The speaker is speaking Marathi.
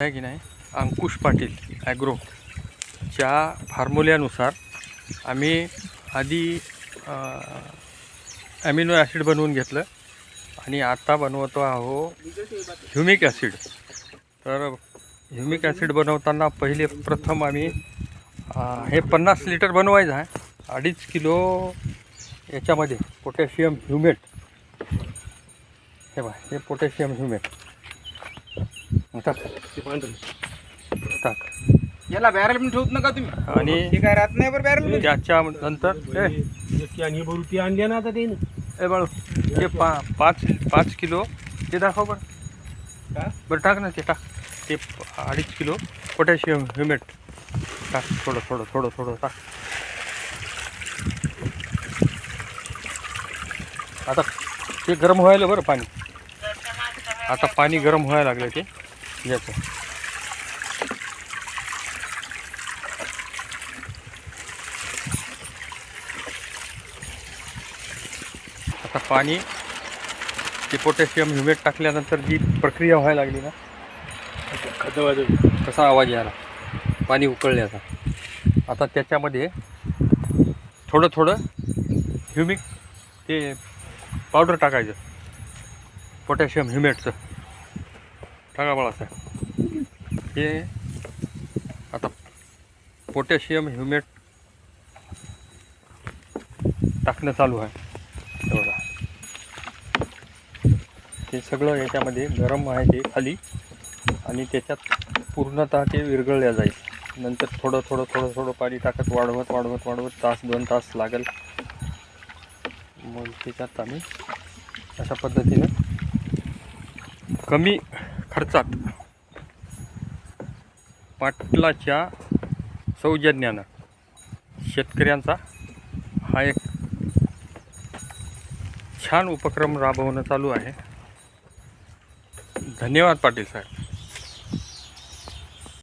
आहे की नाही? अंकुश पाटील ॲग्रोच्या फार्मुल्यानुसार आम्ही आधी ॲमिनो ॲसिड बनवून घेतलं आणि आता बनवतो आहो ह्युमिक ॲसिड तर ह्युमिक ॲसिड बनवताना पहिले प्रथम आम्ही हे पन्नास लिटर बनवायचं आहे. अडीच किलो याच्यामध्ये पोटॅशियम ह्युमेट हे बा हे पोटॅशियम ह्युमेट टाक. टाक. याला बॅरल पण ठेवत नका तुम्ही. आणि हे काय राहत नाही बरं बॅरल त्याच्यानंतर ए. आणि भरू ती आणली ना आता ते ए बाळू ते पा पाच पाच किलो ते दाखव बरं. का? बरं टाक ना ते टाक. ते प- अडीच किलो पोटॅशियम ह्युमेट टाक थोडं थोडं थोडं थोडं टाक. आता ते गरम व्हायला बरं पाणी. आता पाणी गरम व्हायला लागलं ते. याचं आता पाणी ते पोटॅशियम ह्युमेट टाकल्यानंतर जी प्रक्रिया व्हायला लागली ना कसा आवाज यायला पाणी उकळल्याचा आता त्याच्यामध्ये थोडं थोडं ह्युमिक ते पावडर टाकायचं पोटॅशियम ह्युमेटचं टाका बाळासाहेब हे आता पोटॅशियम ह्युमेट टाकणं चालू आहे. हे बघा. हे सगळं याच्यामध्ये गरम आहे ते खाली आणि त्याच्यात पूर्णतः ते विरघळल्या जाईल. नंतर थोडं थोडं थोडं थोडं पाणी टाकत वाढवत वाढवत वाढवत तास दोन तास लागेल. मग त्याच्यात आम्ही अशा पद्धतीनं कमी खर्चात पाटलाच्या सौजन्यानं शेतकऱ्यांचा हा एक छान उपक्रम राबवणं चालू आहे. धन्यवाद पाटील साहेब.